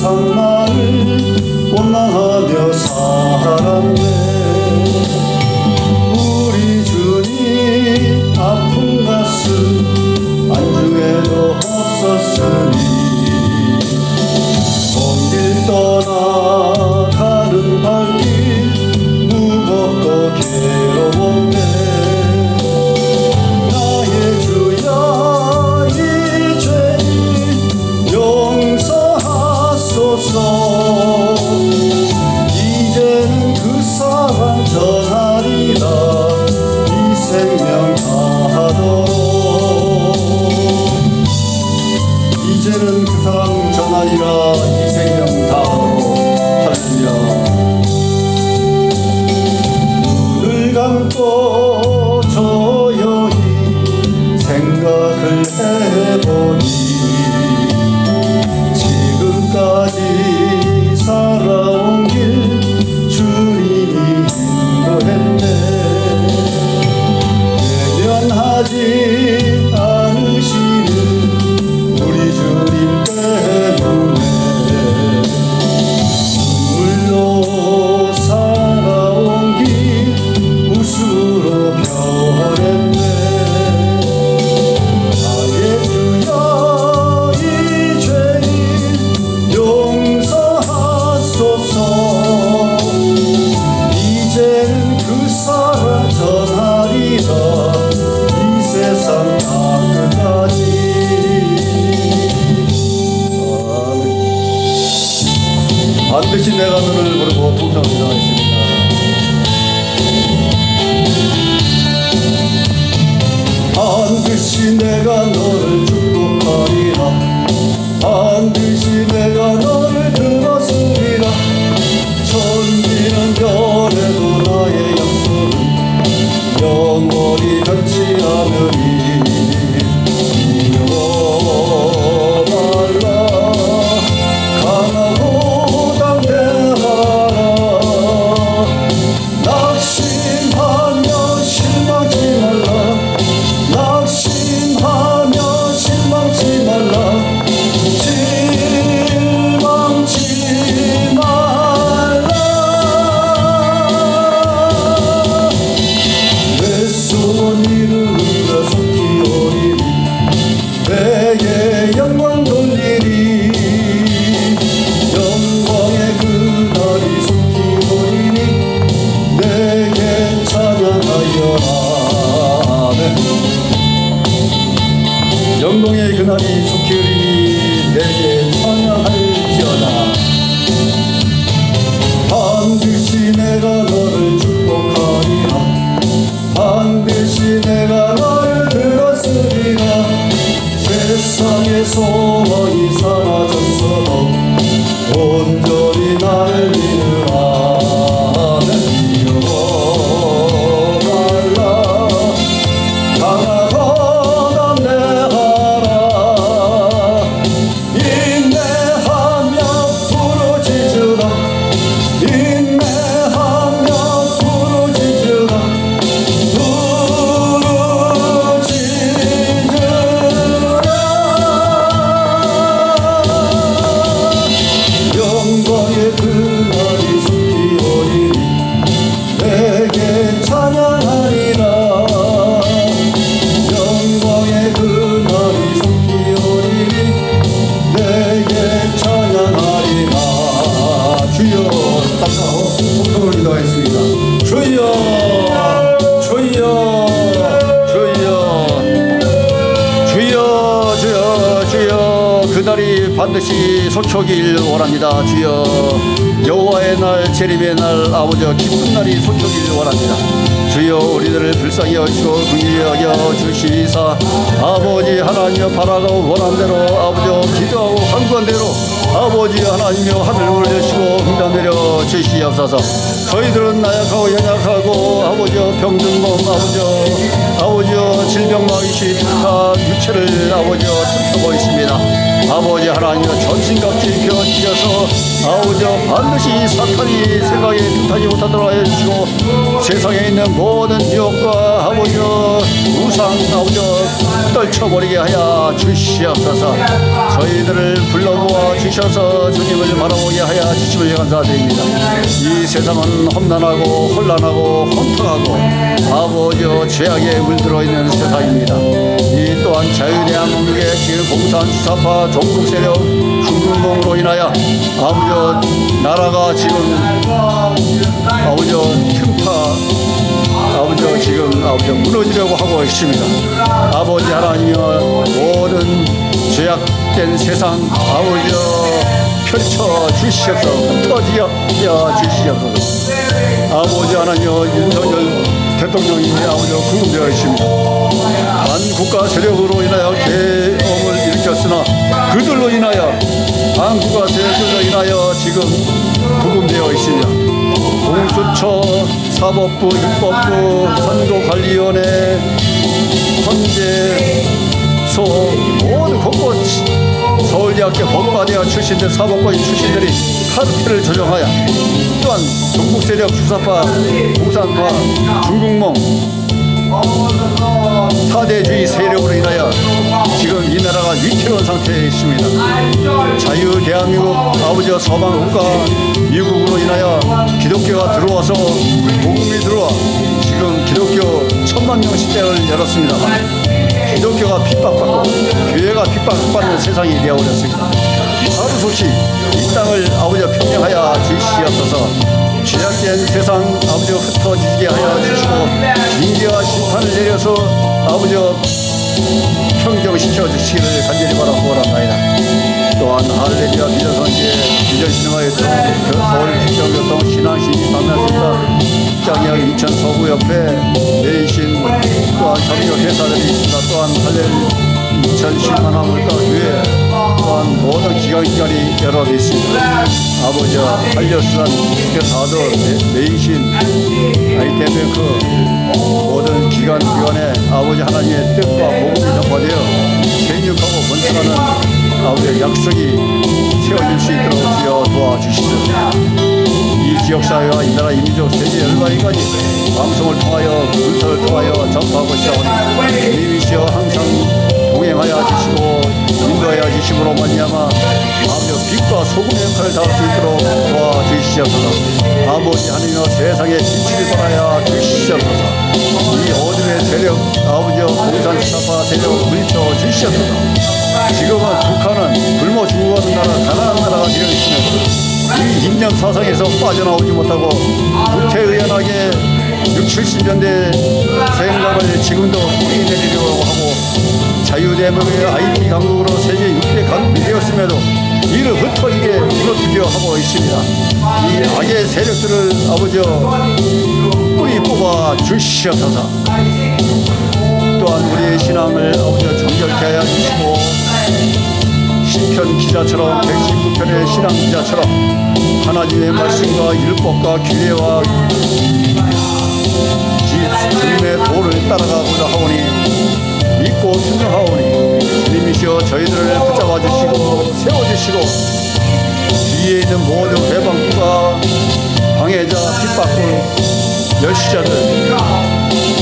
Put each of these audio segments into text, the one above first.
삶만을 원망하며 살았네. 우리 주님 아픈 가슴 안주에도 없었으니 Senhor. 다시 내가 너를 죽고 버리라 所 여호와의 날 재림의 날 아버지 기쁜 날이 소촉일 원합니다. 주여 우리들을 불쌍히 여시고 긍휼히 여겨 주시사 아버지 하나님여 바라고 원한 대로 아버지 기도하고 간구한 대로 아버지 하나님여 하늘을 올려시고 흥단 내려 주시옵소서. 저희들은 나약하고 연약하고 아버지 병든 몸 아버지 아버지 질병마귀시 다 육체를 아버지 춤춰고 있습니다. 아버지 하나님여 전신갑주에 펴주셔서 아버지 반드시 사탄이 생각에 뜻하지 못하도록 해주시고 세상에 있는 모든 유혹과 아버지 우상 아버지 떨쳐버리게 하여 주시옵소서. 저희들을 불러모아 주셔서 주님을 바라보게 하여 주심을 감사드립니다. 이 세상은 험난하고 혼란하고 혼통하고 아버지 죄악에 물들어 있는 세상입니다. 이 또한 자유대한민국의 지금 공산 수사파 종북 세력 중국몽으로 인하여 아버지 나라가 지금 아버지 틈타 아버지 지금 아버지 무너지려고 하고 있습니다. 아버지 하나님여 모든 죄악된 세상 아버지 펼쳐 주시옵소서 흩어지어 주시옵소서 아버지 하나님여 윤석열 대통령이 아버지 궁금되어 있습니다. 반국가 세력으로 인하여 계엄을 일으켰으나 그들로 인하여 반국가 세력으로 인하여 지금 구금되어 있습니다. 공수처, 사법부, 입법부, 선거관리위원회, 헌재소 모든 곳곳 서울대학교 법관이와 출신들 사법관 출신들이 카르텔을 조정하여 또한 동북 세력 주사파, 공산파, 중국몽 사대주의 세력으로 인하여 나라가 위태로운 상태에 있습니다. 자유 대한민국 아버지와 서방 국가 미국으로 인하여 기독교가 들어와서 복음이 들어와 지금 기독교 천만 명 시대를 열었습니다. 기독교가 핍박받고 교회가 핍박받는 세상이 되어버렸습니다. 하루속히 이 땅을 아버지 평정하여 주시옵소서 죄악된 세상 아버지 흩어지게 하여 주시고 징계와 심판을 내려서 아버지 평정시켜 주시기를 간절히 바라고 원합니다. 또한 할렐루야 비전선지에 비전신화에서 그 서울 기정교통 신앙신이 방문했다 입장역 인천 서구 옆에 내신 또한 전교 회사들이 있습니다. 또한 할렐루야 인천 신만화 물가 교회 또한 모든 기관기관이 여러 개 있습니다. 아버지 한려수산 회사도 메이신 아이템뱅크 모든 기관기관에 아버지 하나님의 뜻과 복음이 전파되어 생육하고 번성하는 아버지의 약속이 세워질 수 있도록 주여 도와주시옵소서. 이 지역사회와 이 나라 이민족 세계 열방인까지 방송을 통하여 문서를 통하여 전파하고 시작하니 주님이시여 항상 동행하여 주시고 인도하여 주심으로 말미암아 아버지 빛과 소금의 역할을 다할 수 있도록 도와주시옵소서. 아버지 하나님여 세상에 빛을 발하여 주시옵소서. 이 어둠의 세력 아버지여 공산사파 세력을 물리쳐 주시옵소서. 지금은 북한은 굶어 죽어가는 나라 가난한 나라가 되어 있으며 이 인념 사상에서 빠져나오지 못하고 구태의연하게 6, 70년대 생각을 지금도 뿌리 내리려고 하고 자유대한민국의 IT 강국으로 세계 6대 강국이 되었음에도 이를 흩어지게 무너뜨려 하고 있습니다. 이 악의 세력들을 아버지여 뿌리 뽑아 주시옵소서 또한 우리의 신앙을 아버지여 정결케 하여 주시고 시편 기자처럼 119편의 신앙 기자처럼 하나님의 말씀과 율법과 규례와 주님의 도를 따라가고자 하오니 믿고 순종하오니 주님이시여 저희들을 붙잡아 주시고 세워 주시고 뒤에 있는 모든 배방구가 방해자 핍박군 열시자들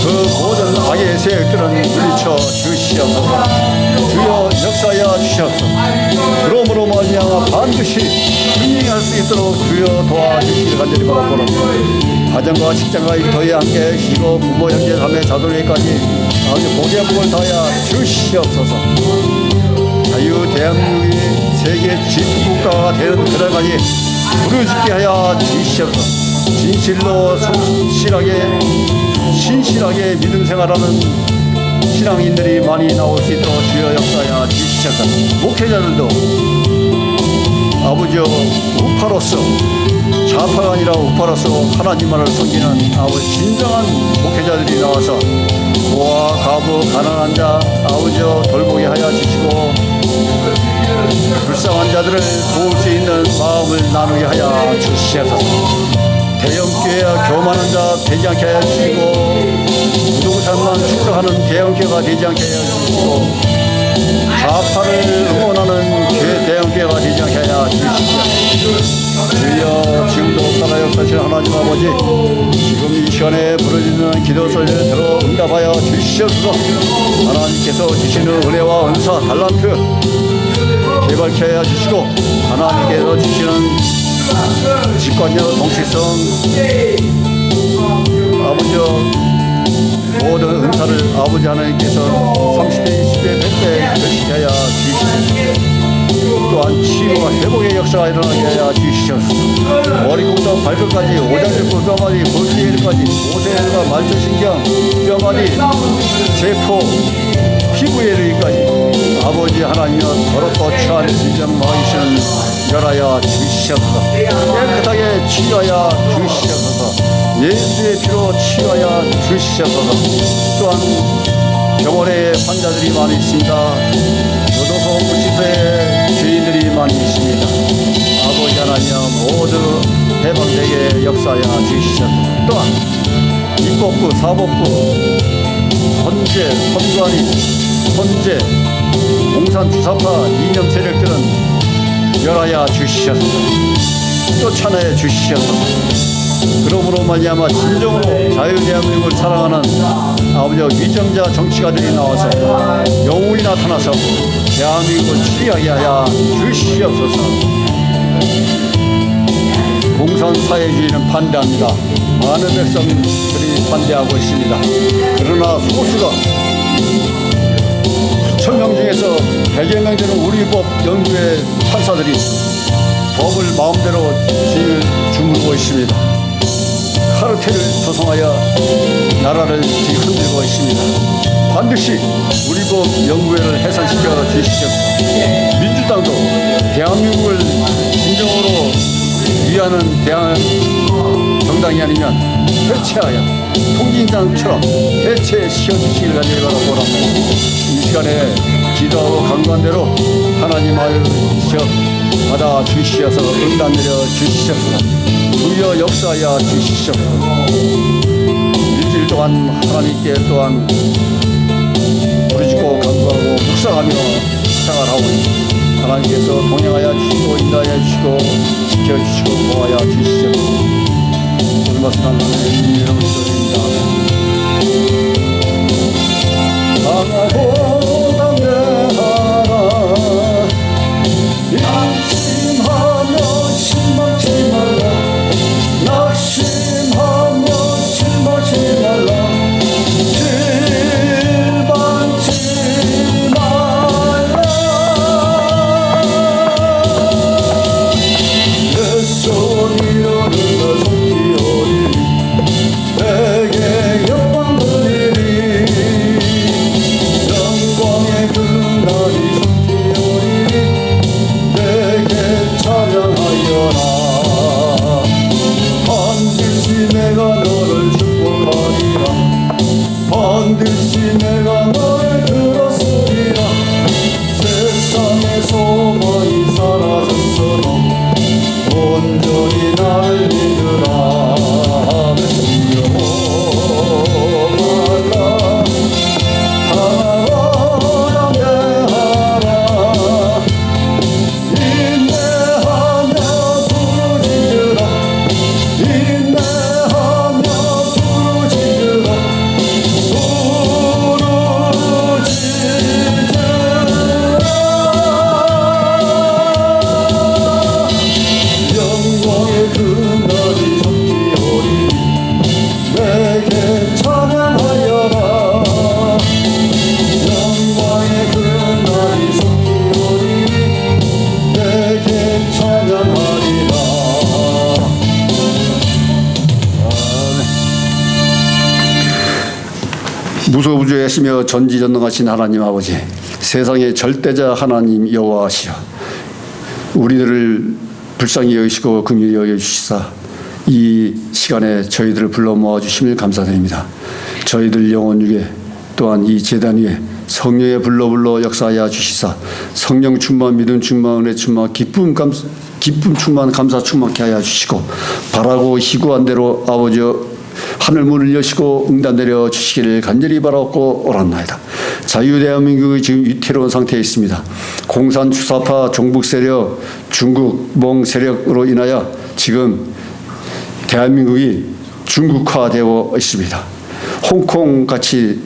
그 모든 악의 세력들은 물리쳐 주 시옵소서 주여 역사하여 주시옵소서. 그러므로 말미암아 반드시 승리할 수 있도록 주여 도와주시기를 간절히 바라보는 가정과 직장과 일터에 함께 계시고 부모 형제 자매 자손에까지 아버지 복의 복을 다하여 주시옵소서. 자유 대한민국이 세계 지도국가가 되는 그날까지 부르짖게 하여 주시옵소서. 진실로 성실하게 신실하게 믿음 생활하는 신앙인들이 많이 나올 수 있도록 주여 역사하여 주시옵소서. 목회자들도 아버지여 우파로서 좌파가 아니라 우파로서 하나님만을 섬기는 아버지 진정한 목회자들이 나와서 고아 가부 가난한 자 아버지여 돌보게 하여 주시고 불쌍한 자들을 도울 수 있는 마음을 나누게 하여 주시옵소서. 대형교회와 교만한 자 되지 않게 하여 주시고 부동산만 축적하는 대형교회가 되지 않게 하여 주시고 좌파를 응원하는 대형교회가 되지 않게 하여 주시옵소서. 주여 지금도 살아 역사실 하나님 아버지 지금 이 시간에 부르짖는 기도 소리를 들어 응답하여 주시옵소서. 하나님께서 주시는 은혜와 은사 달란트 개발케 하여 주시고 하나님께서 주시는 직관녀 동시성 아버지여 모든 은사를 아버지 하나님께서 30배, 20배, 100배 되시게 하여 주시옵소서. 또한 치유와 회복의 역사가 일어나게 하여 주시옵소서. 머리부터 발끝까지 오장육부 뼈마디 볼수일까지 모세혈과 말초신경 뼈마디 세포 피부에 이르기까지 아버지 하나님여 더럽고 취한 진정 마이시는 열하여 주시옵소서. 깨끗하게 치유하여 주시옵소서 예수의 피로 치유하여 주시옵소서 또한 병원에 환자들이 많이 있습니다. 교도소 구치소에 죄인들이 많이 있습니다. 아버지 하나님 모두 해방되게 역사하여 주시옵소서 또한 입법부 사법부 헌재, 선관위, 헌재, 공산 주사파 이념 세력들은 열하여 주시옵소서 쫓아내 주시옵소서 그러므로 말미암아 진정으로 자유대한민국을 사랑하는 아버지 위정자 정치가들이 나와서 영웅이 나타나서 대한민국을 치리하게 하여 주시옵소서 공산사회주의는 반대합니다. 많은 백성들이 반대하고 있습니다. 그러나 소수가 수천 명 중에서 백여 명 되는 우리 법 연구의 판사들이 법을 마음대로 주물고 있습니다. 카르텔을 조성하여 나라를 뒤흔들고 있습니다. 반드시 우리 법 연구회를 해산시켜 주시옵소서. 민주당도 대한민국을 진정으로 위하는 대한 정당이 아니면 해체하여 통진당처럼 해체시켜 주시길 간절히 바라보라. 이 시간에 기도하고 강구한 대로 하나님 아유 저 받아 주시어서 응답 내려 주시옵소서. 주여 역사하여 주시옵소서. 일주일 동안 하나님께 또한 부르짖고 간구하고 묵상하며 생활하고 있습니다. 하나님께서 동행하여 주시고 인도하여 주시고 지켜주시고 보호하여 주시옵소서. 모든 것을 하나님의 이름으로 기도드립니다. 강하고 무소부주하시며 전지전능하신 하나님 아버지 세상의 절대자 하나님 여호와시여 우리들을 불쌍히 여기시고 긍휼히 여겨주시사 이 시간에 저희들을 불러 모아 주심을 감사드립니다. 저희들 영혼 중에 또한 이 재단 위에 성령의 불러 불러 역사하여 주시사 성령 충만 믿음 충만 은혜 충만 기쁨 감 기쁨 충만 감사 충만케 하여 주시고 바라고 희구한 대로 아버지 하늘 문을 여시고 응답 내려 주시기를 간절히 바라고 오란나이다. 자유 대한민국이 지금 위태로운 상태에 있습니다. 공산 주사파 종북 세력, 중국 몽 세력으로 인하여 지금 대한민국이 중국화되어 있습니다. 홍콩 같이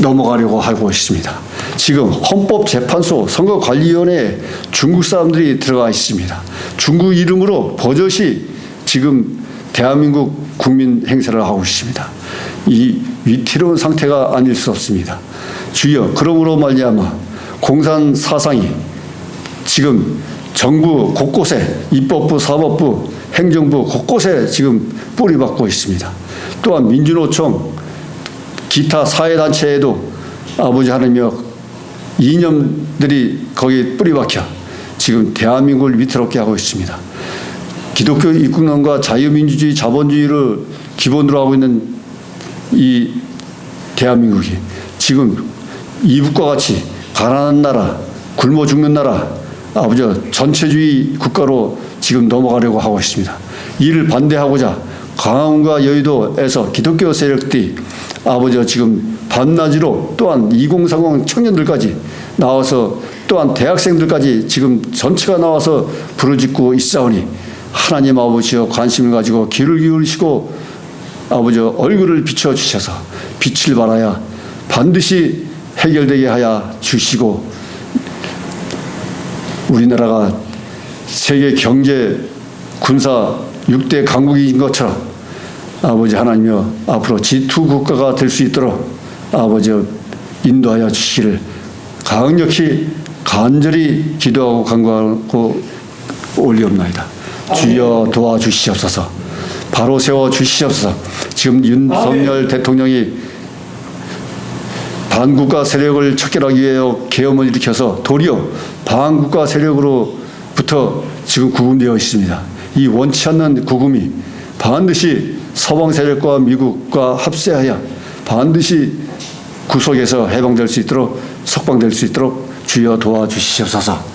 넘어가려고 하고 있습니다. 지금 헌법재판소 선거관리위원회에 중국 사람들이 들어가 있습니다. 중국 이름으로 버젓이 지금 대한민국 국민 행세를 하고 있습니다. 이 위태로운 상태가 아닐 수 없습니다. 주여, 그러므로 말미암아 공산 사상이 지금 정부 곳곳에 입법부, 사법부, 행정부 곳곳에 지금 뿌리박고 있습니다. 또한 민주노총, 기타 사회단체에도 아버지 하나님여 이념들이 거기 뿌리박혀 지금 대한민국을 위태롭게 하고 있습니다. 기독교 입국론과 자유민주주의 자본주의를 기본으로 하고 있는 이 대한민국이 지금 이북과 같이 가난한 나라, 굶어 죽는 나라, 아버지 전체주의 국가로 지금 넘어가려고 하고 있습니다. 이를 반대하고자 강원과 여의도에서 기독교 세력들이 아버지 지금 밤낮으로 또한 2030 청년들까지 나와서 또한 대학생들까지 지금 전체가 나와서 부르짖고 있사오니 하나님 아버지여 관심을 가지고 귀를 기울이시고 아버지 얼굴을 비춰 주셔서 빛을 발하여 반드시 해결되게 하여 주시고 우리나라가 세계 경제 군사 6대 강국인 것처럼 아버지 하나님여 앞으로 G2 국가가 될 수 있도록 아버지 인도하여 주시기를 강력히 간절히 기도하고 간구하고 올리옵나이다. 주여 도와주시옵소서. 바로 세워 주시옵소서. 지금 윤석열 대통령이 반국가 세력을 척결하기 위해 계엄을 일으켜서 도리어 반국가 세력으로부터 지금 구금되어 있습니다. 이 원치 않는 구금이 반드시 서방 세력과 미국과 합세하여 반드시 구속에서 해방될 수 있도록 석방될 수 있도록 주여 도와주시옵소서.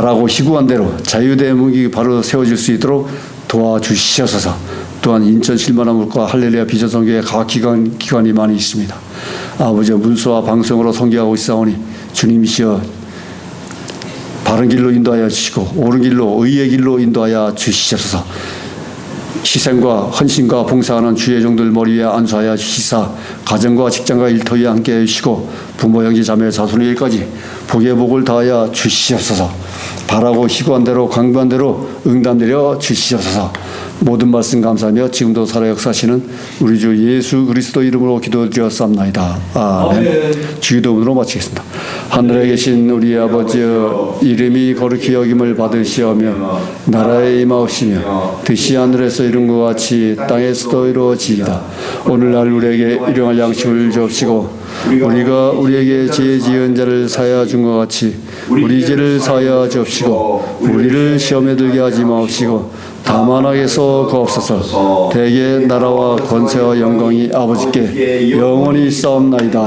바라고 희구한 대로 자유대목이 바로 세워질 수 있도록 도와주시옵소서. 또한 인천 실만화물과 할렐루야 비전성교회 각 기관, 기관이 많이 있습니다. 아버지 문서와 방송으로 성교하고 있사오니 주님이시여 바른 길로 인도하여 주시고 옳은 길로 의의 길로 인도하여 주시옵소서. 희생과 헌신과 봉사하는 주의 종들 머리 위에 안수하여 주시사 가정과 직장과 일터에 함께 해주시고 부모 형제 자매 자손의 일까지 복의 복을 다하여 주시옵소서 바라고 희구한 대로 강구한 대로 응답 내려 주시옵소서. 모든 말씀 감사하며 지금도 살아 역사하시는 우리 주 예수 그리스도 이름으로 기도 드렸사옵나이다. 아멘. 주기도문으로 마치겠습니다 하늘에 계신 우리 아버지여 이름이 거룩히 여김을 받으시오며 나라의 임하옵시며 뜻이 하늘에서 이룬 것 같이 땅에서도 이루어지이다. 오늘날 우리에게 일용할 양식을 주옵시고 우리가 우리에게 죄 지은 자를 사하여 준것 같이 우리 죄를 사하여 주옵시고 우리를 시험에 들게 하지 마옵시고 다만 하게서 거없소서. 대개 나라와 권세와 영광이 아버지께 영원히 싸움나이다.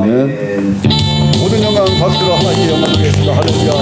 아멘 모든 영광 박수로 하나님께 영광 드리겠습니다. 할렐루야